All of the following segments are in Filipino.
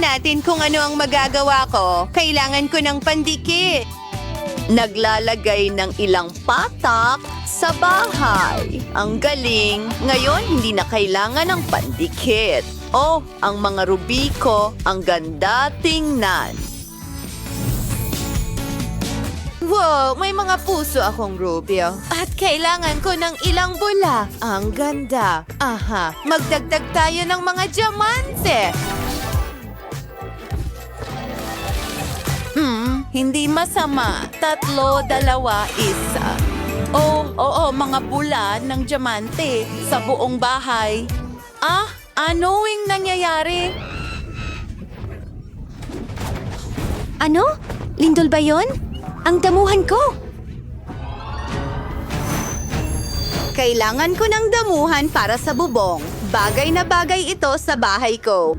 Tingnan natin kung ano ang magagawa ko. Kailangan ko ng pandikit. Naglalagay ng ilang patak sa bahay. Ang galing. Ngayon, hindi na kailangan ng pandikit. Oh, ang mga ruby ko, ang ganda tingnan. Wow, may mga puso akong Rubio. At kailangan ko ng ilang bula. Ang ganda. Aha, magdagdag tayo ng mga diamante. Hindi masama. Tatlo, dalawa, isa. Oh, oo, mga bula ng diamante sa buong bahay. Ah, ano yung nangyayari? Ano? Lindol ba yon? Ang damuhan ko! Kailangan ko ng damuhan para sa bubong. Bagay na bagay ito sa bahay ko.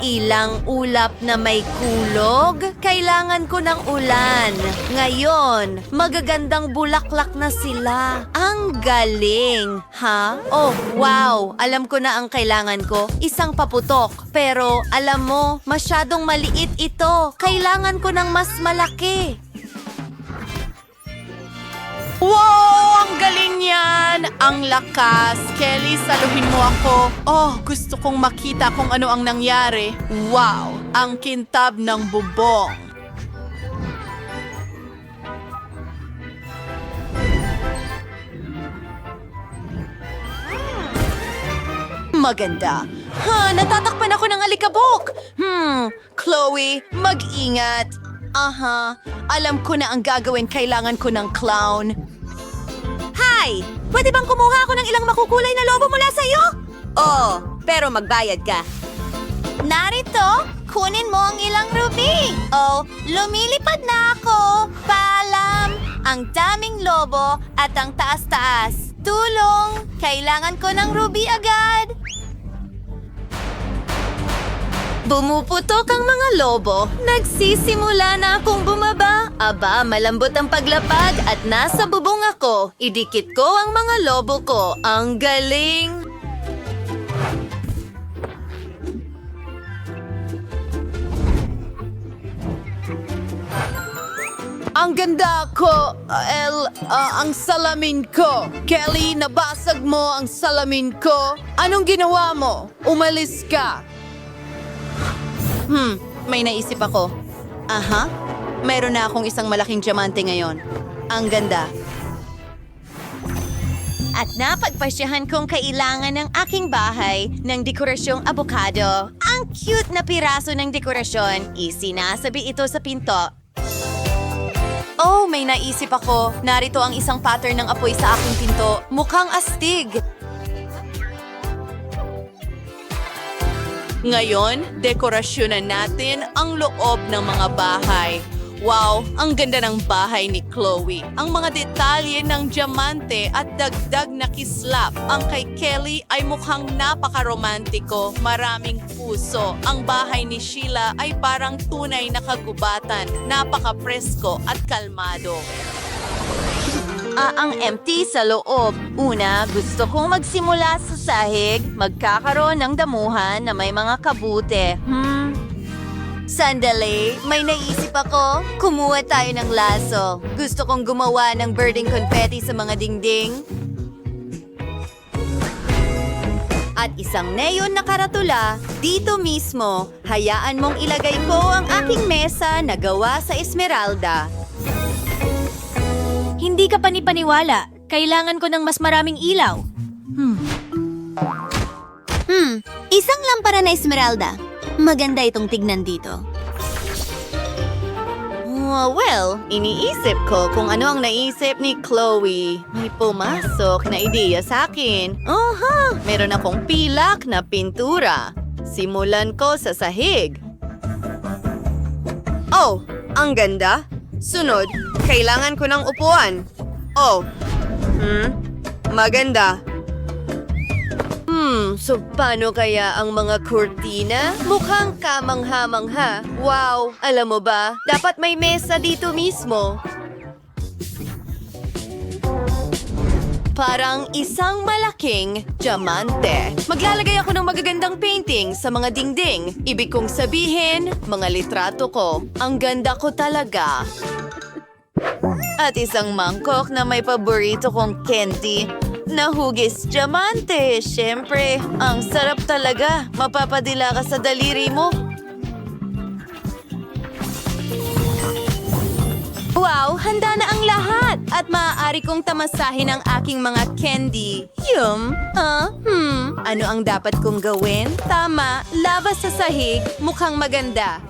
Ilang ulap na may kulog, kailangan ko ng ulan. Ngayon, magagandang bulaklak na sila. Ang galing! Ha? Oh, wow! Alam ko na ang kailangan ko. Isang paputok. Pero, alam mo, masyadong maliit ito. Kailangan ko ng mas malaki. Wow! Ang galing yan! Ang lakas! Kelly, saluhin mo ako. Oh, gusto kong makita kung ano ang nangyari. Wow! Ang kintab ng bubong. Maganda. Ha, natatakpan ako ng alikabok. Hmm, Chloe, mag-ingat. Aha, alam ko na ang gagawin. Kailangan ko ng clown. Hi! Pwede bang kumuha ako ng ilang makukulay na lobo mula sa'yo? Oo, pero magbayad ka. Narito, kunin mo ang ilang ruby. Oh, lumilipad na ako. Paalam, ang daming lobo at ang taas-taas. Tulong, kailangan ko ng ruby agad. Bumuputok ang mga lobo. Nagsisimula na akong bumaba. Aba, malambot ang paglapag at nasa bubong ako. Idikit ko ang mga lobo ko. Ang galing! Ang ganda ko, El, ah, ang salamin ko. Kelly, nabasag mo ang salamin ko. Anong ginawa mo? Umalis ka. Hmm, may naisip ako. Aha, meron na akong isang malaking diamante ngayon. Ang ganda. At napagpasyahan kong kailangan ng aking bahay ng dekorasyong abokado. Ang cute na piraso ng dekorasyon. Isinasabi ito sa pinto. Oh, may naisip ako. Narito ang isang pattern ng apoy sa aking pinto. Mukhang astig. Ngayon, dekorasyonan natin ang loob ng mga bahay. Wow, ang ganda ng bahay ni Chloe. Ang mga detalye ng diamante at dagdag na kislap. Ang kay Kelly ay mukhang napakaromantiko, maraming puso. Ang bahay ni Sheila ay parang tunay na kagubatan, napaka-presko at kalmado. Ah, ang empty sa loob. Una, gusto kong magsimula sa sahig, magkakaroon ng damuhan na may mga kabute. Hmm? Sandali, may naisip ako. Kumuha tayo ng laso. Gusto kong gumawa ng birding confetti sa mga dingding. At isang neon na karatula, dito mismo, hayaan mong ilagay ko ang aking mesa na gawa sa Esmeralda. Hindi ka panipaniwala. Kailangan ko ng mas maraming ilaw. Hmm, isang lampara na Esmeralda. Maganda itong tignan dito. Well, iniisip ko kung ano ang naisip ni Chloe. May pumasok na ideya sa akin. Aha, meron akong pilak na pintura. Simulan ko sa sahig. Oh, ang ganda. Sunod, kailangan ko ng upuan. Oh, hmm, maganda. Hmm, so paano kaya ang mga kurtina? Mukhang kamangha-mangha. Wow, alam mo ba, dapat may mesa dito mismo. parang isang malaking diamante. Maglalagay ako ng magagandang painting sa mga dingding. Ibig kong sabihin, mga litrato ko. Ang ganda ko talaga. At isang mangkok na may paborito kong candy. Nahugis diamante, syempre. Ang sarap talaga. Mapapadila ka sa daliri mo. Wow, handa na ang lahat! At maaari kong tamasahin ang aking mga candy. Yum! Ah, hmm. Ano ang dapat kong gawin? Tama, lava sa sahig, mukhang maganda.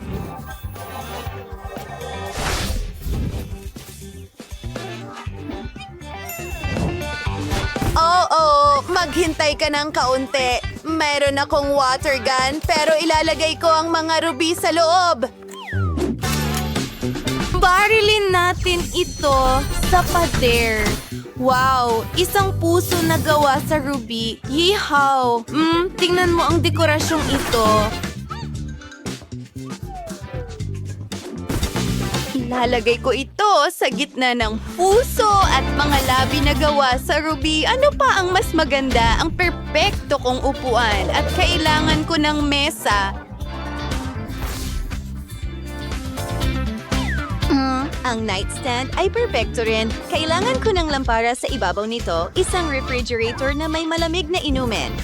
Oo, maghintay ka ng kaunti. Mayroon akong water gun, pero ilalagay ko ang mga ruby sa loob. Barilin natin ito sa pader. Wow, isang puso na gawa sa ruby. Yeehaw! Mm, tingnan mo ang dekorasyong ito. Ilalagay ko ito sa gitna ng puso at mga labi na gawa sa ruby. Ano pa ang mas maganda? Ang perpekto kong upuan at kailangan ko ng mesa Mm, ang nightstand ay perfecto rin. Kailangan ko ng lampara sa ibabaw nito, isang refrigerator na may malamig na inumin.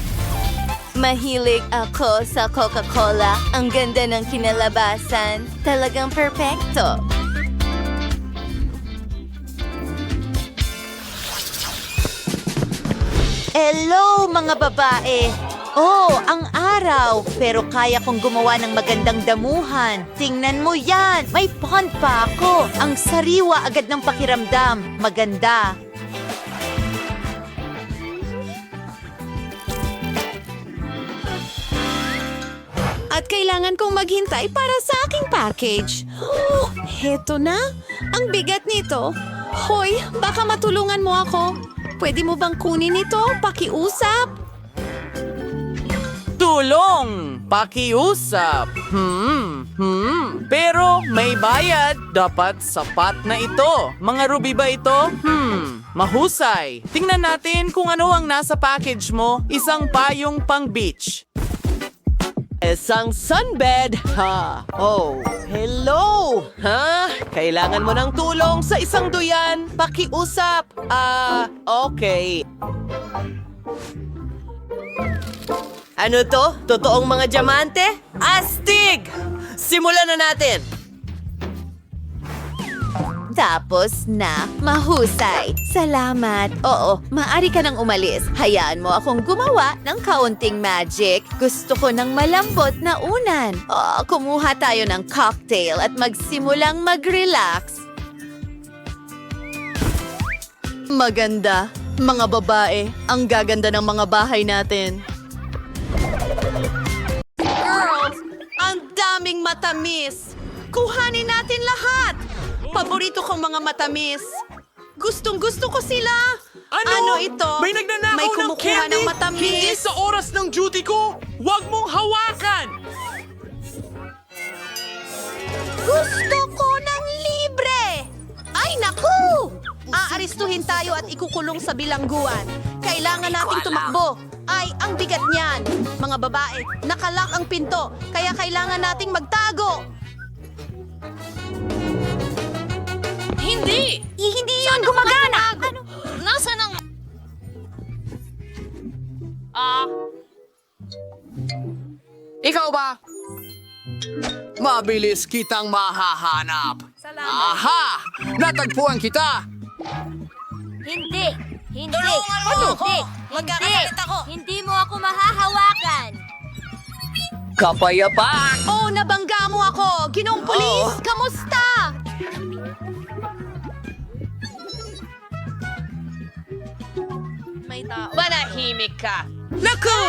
Mahilig ako sa Coca-Cola. Ang ganda ng kinalabasan. Talagang perfecto. Hello, mga babae! Oh, ang araw! Pero kaya kong gumawa ng magandang damuhan. Tingnan mo yan! May pond pa ako! Ang sariwa agad ng pakiramdam. Maganda. At kailangan kong maghintay para sa aking package. Oh, heto na. Ang bigat nito. Hoy, baka matulungan mo ako. Pwede mo bang kunin ito? Pakiusap? Tulong! Pakiusap! Hmm, hmm. Pero may bayad. Dapat sapat na ito. Mga ruby ba ito? Hmm, mahusay. Tingnan natin kung ano ang nasa package mo. Isang payong pang beach. Isang sunbed, ha? Oh, hello! Ha? Kailangan mo ng tulong sa isang duyan? Pakiusap! Ah, okay. Ano to? Totoong mga diamante? Astig! Simulan na natin! Tapos na, mahusay. Salamat. Oo, maaari ka nang umalis. Hayaan mo akong gumawa ng kaunting magic. Gusto ko ng malambot na unan. Oh, kumuha tayo ng cocktail at magsimulang mag-relax. Maganda. Mga babae, ang gaganda ng mga bahay natin. Girls, ang daming matamis. Kuhanin natin lahat. Paborito kong mga matamis. Gustong gusto ko sila. Ano, ito? May nagnanakaw May ng candy? ng matamis. Hindi sa oras ng duty ko! Huwag mong hawakan! Gusto ko ng libre! Ay, naku! Aaristuhin tayo at ikukulong sa bilangguan. Kailangan nating tumakbo. Ay, ang bigat niyan. Mga babae, nakalak ang pinto. Kaya kailangan nating magtago. Hindi! hindi yun gumagana! Ano? Nasaan ang... Ah... Ikaw ba? Mabilis kitang mahahanap. Aha! Natagpuan kita! Hindi! Hindi! Tulungan mo Hindi! ako! Magkakasalit ako! Hindi mo ako mahahawakan! Kapayapaan! Oh, nabangga mo ako! Ginong pulis! Kamusta? Tao. Manahimik ka! Naku!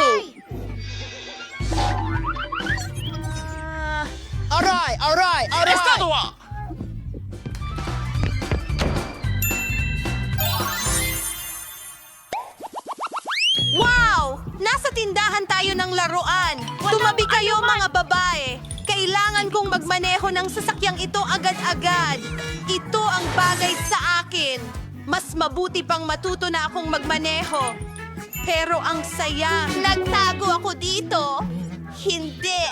Aray! Aray! Aray! Wow! Nasa tindahan tayo ng laruan. Tumabi kayo mga babae. Kailangan kong magmaneho ng sasakyang ito agad-agad. Ito ang bagay sa akin. Mas mabuti pang matuto na akong magmaneho. Pero ang saya. Nagtago ako dito. Hindi.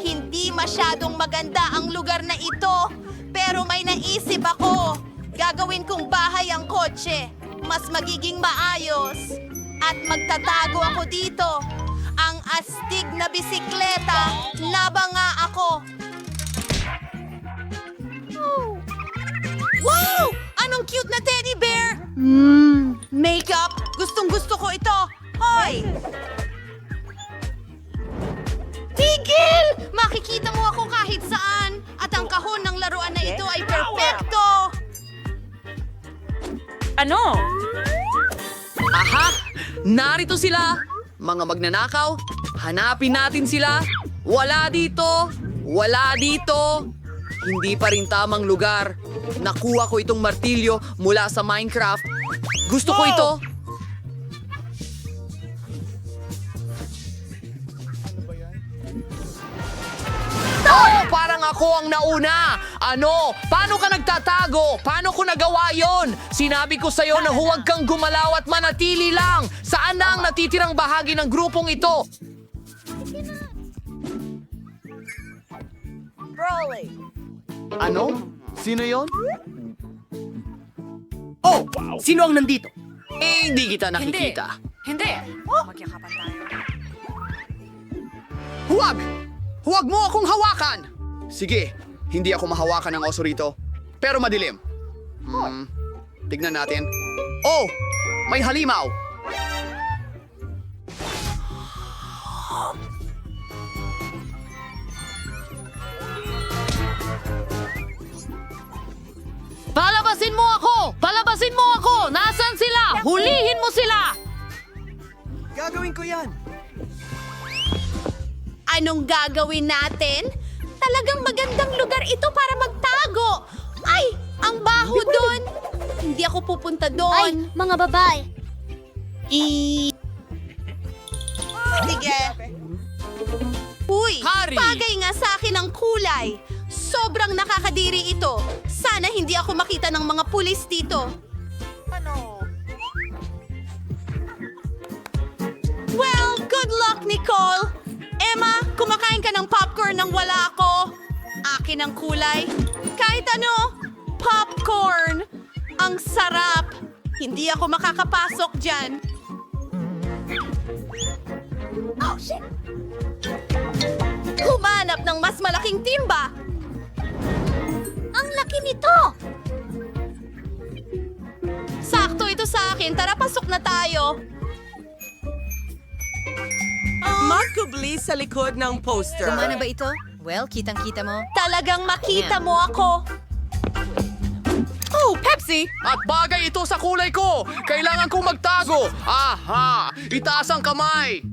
Hindi masyadong maganda ang lugar na ito. Pero may naisip ako. Gagawin kong bahay ang kotse. Mas magiging maayos. At magtatago ako dito. Ang astig na bisikleta. Nabanga ako. Wow! Anong cute na teddy bear! Mmm, makeup! Gustong gusto ko ito! Hoy! Tigil! Makikita mo ako kahit saan! At ang kahon ng laruan na ito ay perpekto! Ano? Aha! Narito sila! Mga magnanakaw, hanapin natin sila. Wala dito! Wala dito! Hindi pa rin tamang lugar. Nakuha ko itong martilyo mula sa Minecraft. Gusto ko ito. Oh, parang ako ang nauna. Ano? Paano ka nagtatago? Paano ko nagawa yon? Sinabi ko sa'yo na huwag kang gumalaw at manatili lang. Saan na ang natitirang bahagi ng grupong ito? Ano? Sino yon? Oh! Sino ang nandito? Eh, hindi kita nakikita. Hindi. Huwag! Huwag mo akong hawakan! Sige, hindi ako mahawakan ng oso rito. Pero madilim. Hmm, tignan natin. Oh! May halimaw! Palabasin mo ako! Palabasin mo ako! Nasaan sila? Hulihin mo sila! Anong gagawin natin? Talagang magandang lugar ito para magtago! Ay! Ang baho doon! Hindi ako pupunta Ay, doon! mga babae. I... Sige. Uy, Hari! bagay nga sa akin ang kulay. Sobrang nakakadiri ito. Sana hindi ako makita ng mga pulis dito. Ano? Well, good luck, Nicole. Emma, kumakain ka ng popcorn nang wala ako. Akin ang kulay. Kahit ano, popcorn. Ang sarap. Hindi ako makakapasok dyan. Oh, shit! Humanap ng mas malaking timba! Nito! Sakto ito sa akin. Tara, pasok na tayo. Magkubli sa likod ng poster. Kumana ba ito? Well, kitang-kita mo. Talagang makita mo ako. Oh, Pepsi! At bagay ito sa kulay ko! Kailangan kong magtago! Aha! Itaas ang kamay!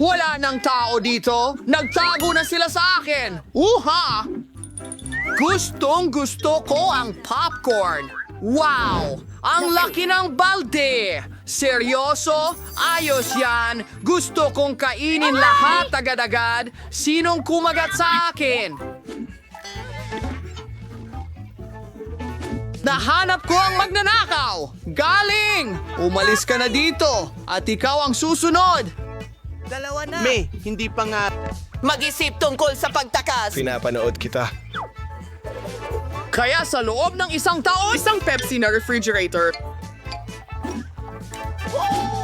Wala nang tao dito! Nagtago na sila sa akin! Uha! Gustong gusto ko ang popcorn! Wow! Ang laki ng balde! Seryoso? Ayos yan! Gusto kong kainin lahat agad-agad! Sinong kumagat sa akin? Nahanap ko ang magnanakaw! Galing! Umalis ka na dito! At ikaw ang susunod! Dalawa na. May, hindi pa nga. Mag-isip tungkol sa pagtakas. Pinapanood kita. Kaya sa loob ng isang taon, isang Pepsi na refrigerator.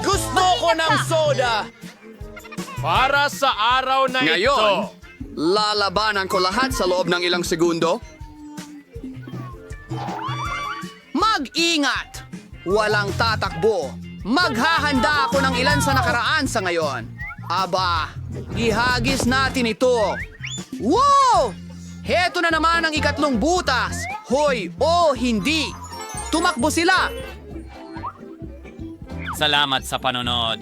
Gusto ko ng soda. Para sa araw na Ngayon, lalabanan ko lahat sa loob ng ilang segundo. Mag-ingat! Walang tatakbo. Maghahanda ako ng ilan sa nakaraan sa ngayon. Aba, ihagis natin ito. Wow! Heto na naman ang ikatlong butas. Hoy, o hindi. Tumakbo sila. Salamat sa panonood.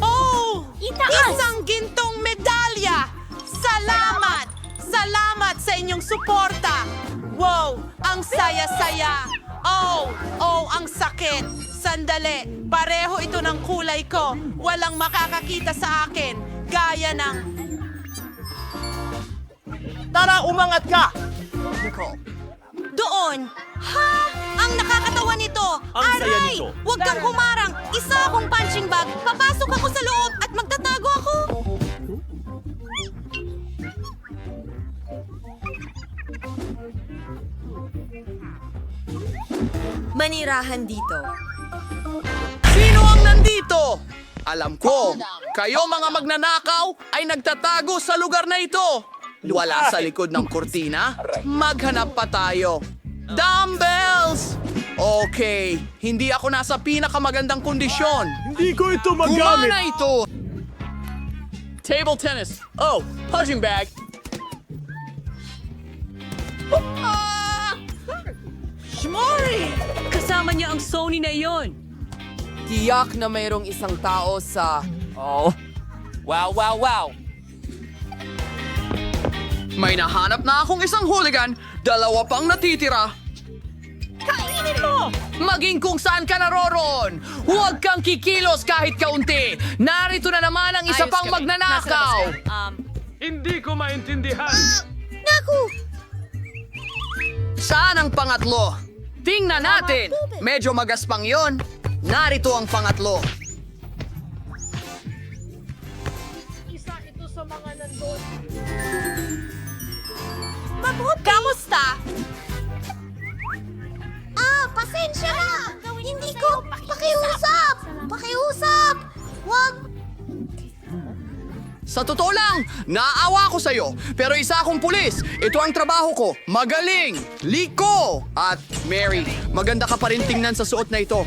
Oh! Itaas! Isang gintong medalya! Salamat! Salamat sa inyong suporta! Wow! Ang saya-saya! Oh! Oh, ang sakit! Sandali! Pareho ito ng kulay ko! Walang makakakita sa akin! Gaya ng Tara, umangat ka! Doon! Ha? Ang nakakatawa nito! Ang saya Aray! nito. Huwag kang humarang! Isa akong punching bag! Papasok ako sa loob at magtatago ako! Manirahan dito. Sino ang nandito? Alam ko, kayo mga magnanakaw ay nagtatago sa lugar na ito. Wala sa likod ng kurtina? Maghanap pa tayo. Dumbbells! Okay, hindi ako nasa pinakamagandang kondisyon. Hindi ko ito Gumana ito! Table tennis. Oh, punching bag. Shmori! Kasama niya ang Sony na iyon. Tiyak na mayroong isang tao sa... Oh. Wow, wow, wow. May nahanap na akong isang hooligan, dalawa pang natitira. Kainin mo! Maging kung saan ka naroroon, huwag kang kikilos kahit kaunti. Narito na naman ang isa Ayos pang kami. magnanakaw. Nasa labas ka. Um, Hindi ko maintindihan. Saan ang pangatlo? Tingnan natin. Medyo magaspang yon. Narito ang pangatlo. Mabuti! Kamusta? Ah, pasensya na! Hindi ko pakiusap! Pakiusap! Wag! Sa totoo lang, naaawa ko sa'yo. Pero isa akong pulis. Ito ang trabaho ko. Magaling, liko. At Mary, maganda ka pa rin tingnan sa suot na ito.